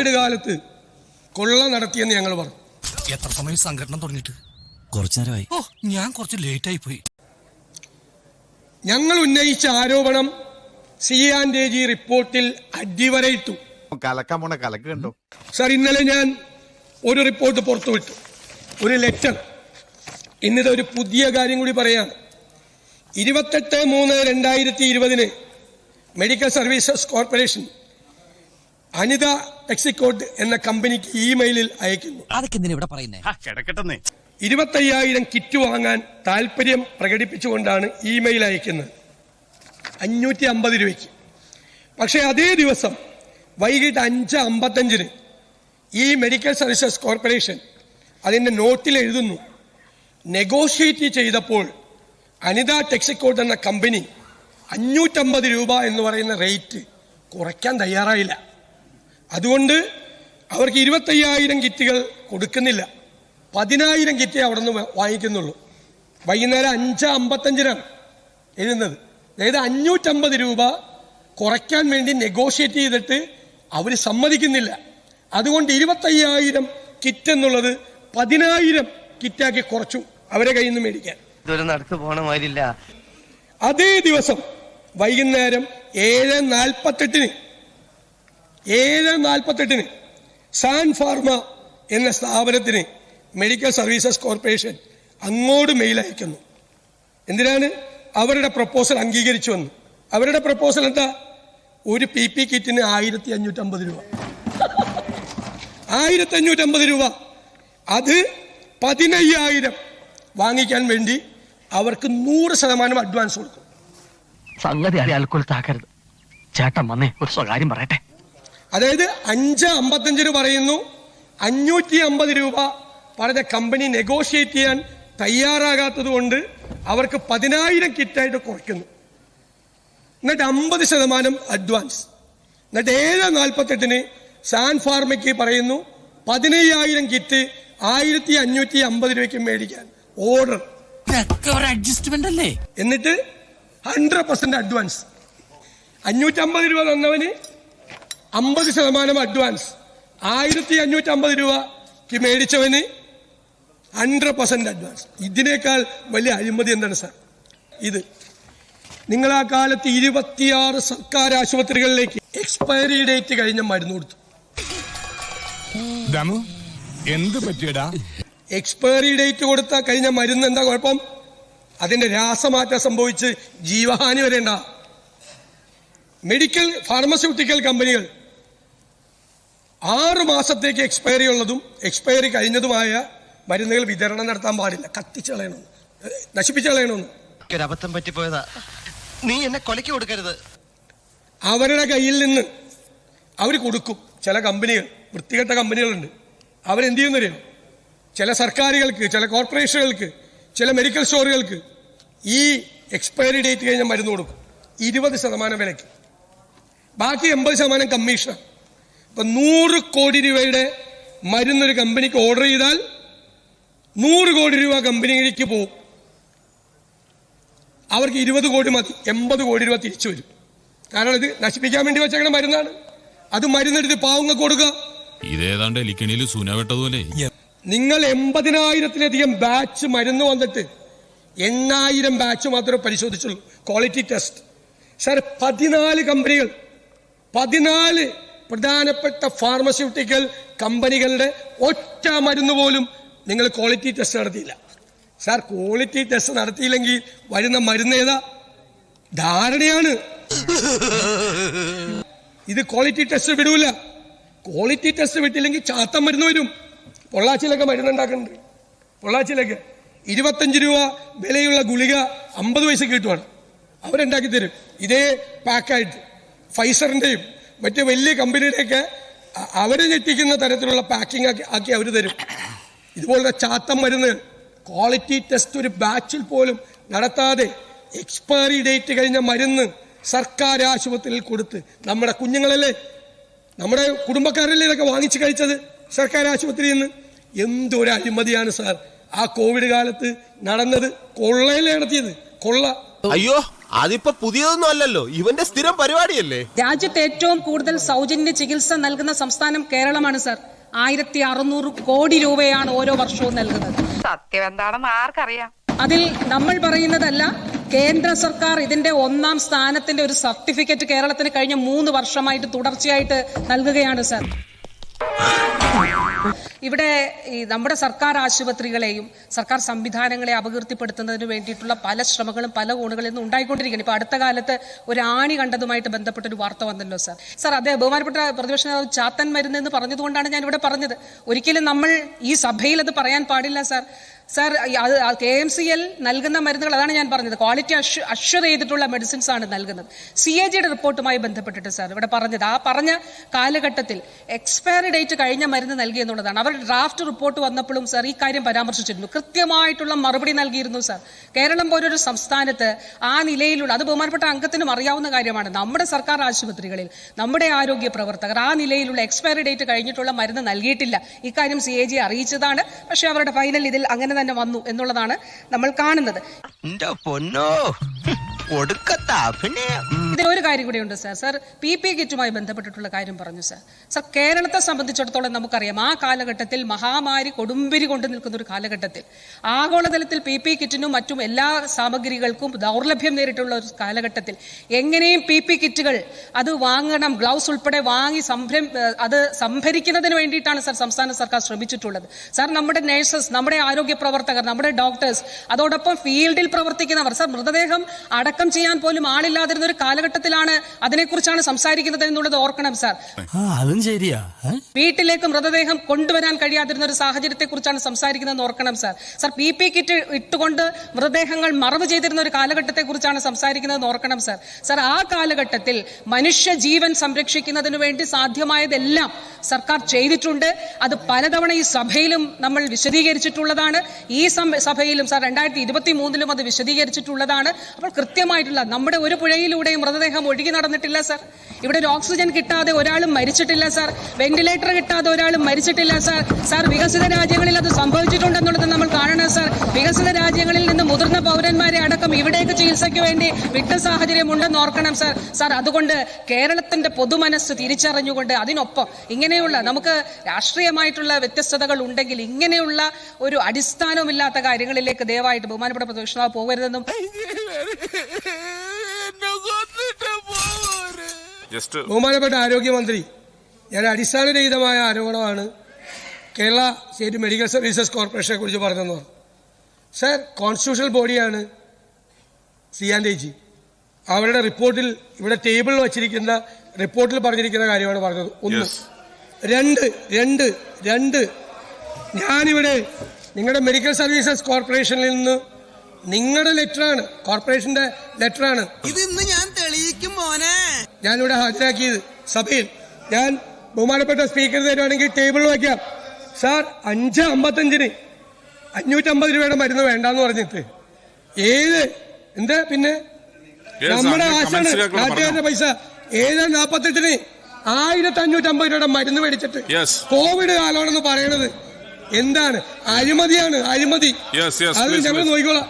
Covid കാലത്ത് കൊള്ള നടത്തിയെന്ന് ഞങ്ങൾ പറഞ്ഞു. എത്ര സമയം സംഘടന തുടങ്ങിയിട്ട്? കുറച്ചു നേരമായി. ഓ ഞാൻ കുറച്ച് ലേറ്റ് ആയി പോയി. ഞങ്ങൾ ഉന്നയിച്ച ആരോപണം സി ആൻഡ് ജി റിപ്പോർട്ടിൽ അടിവരയിട്ടു. കലക്കാൻ പോണ കലക്ക് കണ്ടോ? സാർ ഇന്നലെ ഞാൻ ഒരു റിപ്പോർട്ട് പുറത്തുവിട്ടു. ഒരു ലെറ്റർ എന്നിട്ട് ഒരു പുതിയ കാര്യം കൂടി പറയാണ് ഇരുപത്തെട്ട് മൂന്ന് രണ്ടായിരത്തി ഇരുപതിന് medical services corporation Anitha execute എന്ന കമ്പനിക്ക് ഇമെയിലിൽ അയക്കുന്നു. അതൊക്കെ എന്തിനാ ഇവിടെ പറയുന്നേ? കിടക്കട്ടെന്നേ. ഇരുപത്തയ്യായിരം കിറ്റ് വാങ്ങാൻ താല്പര്യം പ്രകടിപ്പിച്ചുകൊണ്ടാണ് ഇമെയിൽ അയക്കുന്നത്. അഞ്ഞൂറ്റി അമ്പത് രൂപയ്ക്ക്. പക്ഷേ അതേ ദിവസം വൈകിട്ട് അഞ്ച് അമ്പത്തഞ്ചിന് ഈ മെഡിക്കൽ സർവീസസ് കോർപ്പറേഷൻ അതിന്റെ നോട്ടിൽ എഴുതുന്നു നെഗോഷിയേറ്റ് ചെയ്തപ്പോൾ അനിത ടെക്സിക്കോട്ട് എന്ന കമ്പനി അഞ്ഞൂറ്റമ്പത് രൂപ എന്ന് പറയുന്ന റേറ്റ് കുറയ്ക്കാൻ തയ്യാറായില്ല. അതുകൊണ്ട് അവർക്ക് ഇരുപത്തയ്യായിരം കിറ്റുകൾ കൊടുക്കുന്നില്ല. പതിനായിരം കിറ്റേ അവിടെ നിന്ന് വാങ്ങിക്കുന്നുള്ളൂ. വൈകുന്നേരം അഞ്ച് അമ്പത്തഞ്ചിനാണ് എഴുതുന്നത്. അതായത് അഞ്ഞൂറ്റമ്പത് രൂപ കുറയ്ക്കാൻ വേണ്ടി നെഗോഷിയേറ്റ് ചെയ്തിട്ട് അവർ സമ്മതിക്കുന്നില്ല. അതുകൊണ്ട് ഇരുപത്തയ്യായിരം കിറ്റ് എന്നുള്ളത് പതിനായിരം കിറ്റാക്കി കുറച്ചു അവരെ കയ്യിൽ നിന്ന് മേടിക്കാൻ. നടത്തു നടക്ക് പോണ അതേ ദിവസം വൈകുന്നേരം ഏഴ് നാൽപ്പത്തെട്ടിന് ഏഴ് നാൽപ്പത്തെട്ടിന് സാൻ ഫാർമ എന്ന സ്ഥാപനത്തിന് മെഡിക്കൽ സർവീസസ് കോർപ്പറേഷൻ അങ്ങോട്ട് മെയിൽ അയക്കുന്നു. എന്തിനാണ്? അവരുടെ പ്രപ്പോസൽ അംഗീകരിച്ചു വന്നു. അവരുടെ പ്രപ്പോസൽ എന്താ? ഒരു പി പി കിറ്റിന് ആയിരത്തി അഞ്ഞൂറ്റമ്പത് രൂപ. ആയിരത്തി അഞ്ഞൂറ്റമ്പത് രൂപ. അത് പതിനയ്യായിരം വാങ്ങിക്കാൻ വേണ്ടി അവർക്ക് നൂറ് ശതമാനം അഡ്വാൻസ് കൊടുക്കും. സംഗതി അയാൾക്കൊരുത്താക്കരുത് ചേട്ടൻ വന്നേ ഒരു സ്വകാര്യം പറയട്ടെ. അതായത് അഞ്ച് അമ്പത്തഞ്ചിന് പറയുന്നു അഞ്ഞൂറ്റി അമ്പത് രൂപ പറഞ്ഞ കമ്പനി നെഗോഷിയേറ്റ് ചെയ്യാൻ തയ്യാറാകാത്തത് കൊണ്ട് അവർക്ക് പതിനായിരം കിറ്റായിട്ട് കുറയ്ക്കുന്നു. എന്നിട്ട് അമ്പത് ശതമാനം അഡ്വാൻസ് എന്നിട്ട് ഏഴ് നാൽപ്പത്തെട്ടിന് സാൻ ഫാർമയ്ക്ക് പറയുന്നു പതിനയ്യായിരം കിറ്റ് ആയിരത്തി അഞ്ഞൂറ്റി അമ്പത് രൂപയ്ക്ക് മേടിക്കാൻ ഓർഡർ അഡ്ജസ്റ്റ്മെന്റ് അല്ലേ? എന്നിട്ട് ഹൺഡ്രഡ് പെർസെന്റ് അഡ്വാൻസ് അഞ്ഞൂറ്റമ്പത് രൂപ തന്നവന് അമ്പത് ശതമാനം അഡ്വാൻസ് ആയിരത്തി അഞ്ഞൂറ്റി അമ്പത് രൂപക്ക് മേടിച്ചവന് ഹൺഡ്രഡ് പെർസെന്റ് അഡ്വാൻസ് ഇതിനേക്കാൾ വലിയ അഴിമതി എന്താണ് സാർ ഇത്. നിങ്ങൾ ആ കാലത്ത് ഇരുപത്തിയാറ് സർക്കാർ ആശുപത്രികളിലേക്ക് എക്സ്പയറി ഡേറ്റ് കഴിഞ്ഞ മരുന്ന് കൊടുത്തു. എന്ത് പറ്റിയടാ? എക്സ്പയറി ഡേറ്റ് കൊടുത്ത കഴിഞ്ഞ മരുന്ന് എന്താ കുഴപ്പം? അതിന്റെ രാസമാറ്റം സംഭവിച്ച് ജീവഹാനി വരെ ഉണ്ടാവും മെഡിക്കൽ ഫാർമസ്യൂട്ടിക്കൽ കമ്പനികൾ ആറ് മാസത്തേക്ക് എക്സ്പയറി ഉള്ളതും എക്സ്പയറി കഴിഞ്ഞതുമായ മരുന്നുകൾ വിതരണം നടത്താൻ പാടില്ല. കത്തിച്ചളയണമെന്ന് കളയണമെന്ന്. ഏ, നശിപ്പിച്ച് കളയണമെന്ന്. അബദ്ധം പറ്റിപ്പോയതാ. നീ എന്നെ കൊലക്ക് കൊടുക്കരുത്. അവരുടെ കയ്യിൽ നിന്ന് അവർ കൊടുക്കും. ചില കമ്പനികൾ വൃത്തികെട്ട കമ്പനികളുണ്ട്. അവരെന്ത് ചെയ്യുന്നറിയോ ചില സർക്കാരുകൾക്ക് ചില കോർപ്പറേഷനുകൾക്ക് ചില മെഡിക്കൽ സ്റ്റോറുകൾക്ക് ഈ എക്സ്പയറി ഡേറ്റ് കഴിഞ്ഞ മരുന്ന് കൊടുക്കും. ഇരുപത് ശതമാനം വിലയ്ക്ക്. ബാക്കി എൺപത് ശതമാനം കമ്മീഷൻ ഇപ്പൊ നൂറ് കോടി രൂപയുടെ മരുന്നൊരു കമ്പനിക്ക് ഓർഡർ ചെയ്താൽ നൂറ് കോടി രൂപ കമ്പനിയിലേക്ക് പോകും അവർക്ക് ഇരുപത് കോടി മതി എൺപത് കോടി രൂപ തിരിച്ചു വരും. കാരണം ഇത് നശിപ്പിക്കാൻ വേണ്ടി വെച്ചേക്കണ മരുന്നാണ്. അത് മരുന്നെടുത്ത് പാവങ്ങൾ കൊടുക്കുക. ഇതേതാണ്ട് എലിക്കണിയിൽ നിങ്ങൾ എൺപതിനായിരത്തിലധികം ബാച്ച് മരുന്ന് വന്നിട്ട് എണ്ണായിരം ബാച്ച് മാത്രമേ പരിശോധിച്ചുള്ളൂ. ക്വാളിറ്റി ടെസ്റ്റ് സാർ പതിനാല് കമ്പനികൾ പതിനാല് പ്രധാനപ്പെട്ട ഫാർമസ്യൂട്ടിക്കൽ കമ്പനികളുടെ ഒറ്റ മരുന്ന് പോലും നിങ്ങൾ ക്വാളിറ്റി ടെസ്റ്റ് നടത്തിയില്ല. സാർ ക്വാളിറ്റി ടെസ്റ്റ് നടത്തിയില്ലെങ്കിൽ വരുന്ന മരുന്ന് ഏതാ? ധാരണയാണ്. ഇത് ക്വാളിറ്റി ടെസ്റ്റ് വിടൂല. ക്വാളിറ്റി ടെസ്റ്റ് വിട്ടില്ലെങ്കിൽ ചാത്ത മരുന്ന് വരും. പൊള്ളാച്ചിലൊക്കെ മരുന്ന് ഉണ്ടാക്കുന്നുണ്ട്. പൊള്ളാച്ചിലൊക്കെ. ഇരുപത്തഞ്ച് രൂപ വിലയുള്ള ഗുളിക അമ്പത് പൈസ കിട്ടുവാണ്. അവരുണ്ടാക്കി തരും? ഇതേ പാക്കായിട്ട് ഫൈസറിന്റെയും മറ്റ് വലിയ കമ്പനിയുടെയൊക്കെ അവരെ ഞെട്ടിക്കുന്ന തരത്തിലുള്ള പാക്കിംഗ് ആക്കി ആക്കി അവർ തരും. ഇതുപോലത്തെ ചാത്തം മരുന്ന് ക്വാളിറ്റി ടെസ്റ്റ് ഒരു ബാച്ചിൽ പോലും നടത്താതെ എക്സ്പയറി ഡേറ്റ് കഴിഞ്ഞ മരുന്ന് സർക്കാർ ആശുപത്രിയിൽ കൊടുത്ത് നമ്മുടെ കുഞ്ഞുങ്ങളല്ലേ? നമ്മുടെ കുടുംബക്കാരല്ലേ ഇതൊക്കെ വാങ്ങിച്ചു കഴിച്ചത് സർക്കാർ ആശുപത്രിയിൽ നിന്ന്? എന്തൊരു അഴിമതിയാണ് സാർ. ആ കോവിഡ് കാലത്ത് നടന്നത് കൊള്ളയിലെ നടത്തിയത്? കൊള്ള. അയ്യോ അതിപ്പോ പുതിയതൊന്നും അല്ലല്ലോ. ഇവന്റെ സ്ഥിരം പരിപാടിയല്ലേ? രാജ്യത്ത് ഏറ്റവും കൂടുതൽ സൗജന്യ ചികിത്സ നൽകുന്ന സംസ്ഥാനം കേരളമാണ് സർ. ആയിരത്തി അറുന്നൂറ് കോടി രൂപയാണ് ഓരോ വർഷവും നൽകുന്നത്. സത്യം എന്താണെന്ന് ആർക്കറിയാം? അതിൽ നമ്മൾ പറയുന്നതല്ല കേന്ദ്ര സർക്കാർ ഇതിന്റെ ഒന്നാം സ്ഥാനത്തിന്റെ ഒരു സർട്ടിഫിക്കറ്റ് കേരളത്തിന് കഴിഞ്ഞ മൂന്ന് വർഷമായിട്ട് തുടർച്ചയായിട്ട് നൽകുകയാണ് സർ. ഇവിടെ ഈ നമ്മുടെ സർക്കാർ ആശുപത്രികളെയും സർക്കാർ സംവിധാനങ്ങളെ അപകീർത്തിപ്പെടുത്തുന്നതിന് വേണ്ടിയിട്ടുള്ള പല ശ്രമങ്ങളും പല കോണുകളിൽ നിന്ന് ഉണ്ടായിക്കൊണ്ടിരിക്കുകയാണ്. ഇപ്പൊ അടുത്ത കാലത്ത് ഒരു ആണി കണ്ടതുമായിട്ട് ബന്ധപ്പെട്ട ഒരു വാർത്ത വന്നല്ലോ സാർ. സാർ അതെ ബഹുമാനപ്പെട്ട പ്രതിപക്ഷ നേതാവ് ചാത്തൻ മരുന്ന് എന്ന് പറഞ്ഞതുകൊണ്ടാണ് ഞാൻ ഇവിടെ പറഞ്ഞത്. ഒരിക്കലും നമ്മൾ ഈ സഭയിൽ അത് പറയാൻ പാടില്ല സർ. സർ അത് കെ എം സി എൽ നൽകുന്ന മരുന്നുകൾ അതാണ് ഞാൻ പറഞ്ഞത്. ക്വാളിറ്റി അഷ് അഷ്വർ ചെയ്തിട്ടുള്ള മെഡിസിൻസ് ആണ് നൽകുന്നത്. സി എ ജിയുടെ റിപ്പോർട്ടുമായി ബന്ധപ്പെട്ടിട്ട് സാർ ഇവിടെ പറഞ്ഞത്. ആ പറഞ്ഞ കാലഘട്ടത്തിൽ എക്സ്പയറി ഡേറ്റ് കഴിഞ്ഞ മരുന്ന് നൽകി എന്നുള്ളതാണ്. അവരുടെ ഡ്രാഫ്റ്റ് റിപ്പോർട്ട് വന്നപ്പോഴും സാർ ഈ കാര്യം പരാമർശിച്ചിരുന്നു. കൃത്യമായിട്ടുള്ള മറുപടി നൽകിയിരുന്നു സാർ. കേരളം പോലൊരു സംസ്ഥാനത്ത് ആ നിലയിലുള്ള അത് ബഹുമാനപ്പെട്ട അംഗത്തിനും അറിയാവുന്ന കാര്യമാണ്. നമ്മുടെ സർക്കാർ ആശുപത്രികളിൽ നമ്മുടെ ആരോഗ്യ പ്രവർത്തകർ ആ നിലയിലുള്ള എക്സ്പയറി ഡേറ്റ് കഴിഞ്ഞിട്ടുള്ള മരുന്ന് നൽകിയിട്ടില്ല. ഇക്കാര്യം സി എ ജി അറിയിച്ചതാണ്. പക്ഷേ അവരുടെ ഫൈനൽ ഇതിൽ അങ്ങനെ തന്നെ വന്നു എന്നുള്ളതാണ് നമ്മൾ കാണുന്നത്. പൊന്നോ. ഒരു കാര്യം കൂടിയുണ്ട് സാർ. സാർ പി പി കിറ്റുമായി ബന്ധപ്പെട്ടിട്ടുള്ള കാര്യം പറഞ്ഞു സാർ. സാർ കേരളത്തെ സംബന്ധിച്ചിടത്തോളം നമുക്കറിയാം ആ കാലഘട്ടത്തിൽ മഹാമാരി കൊടുമ്പിരി കൊണ്ട് നിൽക്കുന്ന ഒരു കാലഘട്ടത്തിൽ ആഗോളതലത്തിൽ പി പി കിറ്റിനും മറ്റും എല്ലാ സാമഗ്രികൾക്കും ദൗർലഭ്യം നേരിട്ടുള്ള ഒരു കാലഘട്ടത്തിൽ എങ്ങനെയും പി പി കിറ്റുകൾ അത് വാങ്ങണം ഗ്ലൗസ് ഉൾപ്പെടെ വാങ്ങി സംഭരം അത് സംഭരിക്കുന്നതിന് വേണ്ടിയിട്ടാണ് സാർ സംസ്ഥാന സർക്കാർ ശ്രമിച്ചിട്ടുള്ളത്. സാർ നമ്മുടെ നഴ്സസ് നമ്മുടെ ആരോഗ്യ പ്രവർത്തകർ നമ്മുടെ ഡോക്ടേഴ്സ് അതോടൊപ്പം ഫീൽഡിൽ പ്രവർത്തിക്കുന്നവർ സാർ മൃതദേഹം അടക്കം ചെയ്യാൻ പോലും ആളില്ലാതിരുന്ന ഒരു കാലഘട്ടത്തിലാണ് അതിനെക്കുറിച്ചാണ് സംസാരിക്കുന്നത് എന്നുള്ളത് ഓർക്കണം സാർ. അതും ശരിയാ. വീട്ടിലേക്ക് മൃതദേഹം കൊണ്ടുവരാൻ കഴിയാതിരുന്ന ഒരു സാഹചര്യത്തെ കുറിച്ചാണ് സംസാരിക്കുന്നത് ഓർക്കണം sir. Sir P P kit ഇട്ടുകൊണ്ട് മൃതദേഹങ്ങൾ മറവ് ചെയ്തിരുന്ന ഒരു കാലഘട്ടത്തെ കുറിച്ചാണ് സംസാരിക്കുന്നത് ഓർക്കണം സാർ. സാർ ആ കാലഘട്ടത്തിൽ മനുഷ്യ ജീവൻ സംരക്ഷിക്കുന്നതിന് വേണ്ടി സാധ്യമായതെല്ലാം സർക്കാർ ചെയ്തിട്ടുണ്ട്. അത് പലതവണ ഈ സഭയിലും നമ്മൾ വിശദീകരിച്ചിട്ടുള്ളതാണ്. ഈ സഭയിലും സാർ രണ്ടായിരത്തി ഇരുപത്തി മൂന്നിലും അത് വിശദീകരിച്ചിട്ടുള്ളതാണ്. അപ്പോൾ കൃത്യമായിട്ടുള്ള നമ്മുടെ ഒരു പുഴയിലൂടെയും മൃതദേഹം ഒഴുകി നടന്നിട്ടില്ല സാർ ഇവിടെ ഒരു ഓക്സിജൻ കിട്ടാതെ ഒരാളും മരിച്ചിട്ടില്ല സാർ വെന്റിലേറ്റർ കിട്ടാതെ ഒരാളും മരിച്ചിട്ടില്ല സാർ സാർ വികസിത രാജ്യങ്ങളിൽ അത് സംഭവിച്ചിട്ടുണ്ടെന്നുള്ളത് നമ്മൾ കാണണം സാർ വികസിത രാജ്യങ്ങളിൽ നിന്ന് മുതിർന്ന പൗരന്മാരെ അടക്കം ഇവിടേക്ക് ചികിത്സയ്ക്ക് വേണ്ടി വിട്ട സാഹചര്യം ഉണ്ടെന്ന് ഓർക്കണം സാർ സാർ അതുകൊണ്ട് കേരളത്തിന്റെ പൊതുമനസ് തിരിച്ചറിഞ്ഞുകൊണ്ട് അതിനൊപ്പം ഇങ്ങനെയുള്ള നമുക്ക് രാഷ്ട്രീയമായിട്ടുള്ള വ്യത്യസ്തതകൾ ഉണ്ടെങ്കിൽ ഇങ്ങനെയുള്ള ഒരു അടിസ്ഥാനമില്ലാത്ത കാര്യങ്ങളിലേക്ക് ദയവായിട്ട് ബഹുമാനപ്പെട്ട പ്രതിപക്ഷ പോകരുതെന്നും ബഹുമാനപ്പെട്ട ആരോഗ്യമന്ത്രി ഞാൻ അടിസ്ഥാനരഹിതമായ ആരോപണമാണ് കേരള സ്റ്റേറ്റ് മെഡിക്കൽ സർവീസസ് കോർപ്പറേഷനെ കുറിച്ച് പറഞ്ഞതെന്ന് പറഞ്ഞു. സർ കോൺസ്റ്റിറ്റ്യൂഷണൽ ബോഡിയാണ് സി ആൻഡ് എ ജി. അവരുടെ റിപ്പോർട്ടിൽ ഇവിടെ ടേബിളിൽ വച്ചിരിക്കുന്ന റിപ്പോർട്ടിൽ പറഞ്ഞിരിക്കുന്ന കാര്യമാണ് പറഞ്ഞത്. ഒന്ന് രണ്ട് രണ്ട് രണ്ട്. ഞാനിവിടെ നിങ്ങളുടെ മെഡിക്കൽ സർവീസസ് കോർപ്പറേഷനിൽ നിന്ന് നിങ്ങളുടെ ലെറ്ററാണ് കോർപ്പറേഷന്റെ ലെറ്ററാണ്. ഇതിന്ന് ഞാൻ തെളിയിക്കും മോനെ ഞാനിവിടെ ഹാജരാക്കിയത്. സഭയിൽ ഞാൻ ബഹുമാനപ്പെട്ട സ്പീക്കർ തരുവാണെങ്കിൽ ടേബിളിൽ വയ്ക്കാം. സാർ അഞ്ച് അമ്പത്തഞ്ചിന് അഞ്ഞൂറ്റമ്പത് രൂപയുടെ മരുന്ന് വേണ്ടാന്ന് പറഞ്ഞിട്ട്. ഏത് എന്താ പിന്നെ? നമ്മുടെ ആശാണ് നാട്ടുകാരുടെ പൈസ. ഏഴ് നാപ്പത്തെട്ടിന് ആയിരത്തി അഞ്ഞൂറ്റമ്പത് രൂപയുടെ മരുന്ന് മേടിച്ചിട്ട്. കോവിഡ് കാലമാണെന്ന് പറയണത്. എന്താണ്? അഴിമതിയാണ് അഴിമതി. അത് ഞങ്ങൾ നോക്കിക്കോളാം.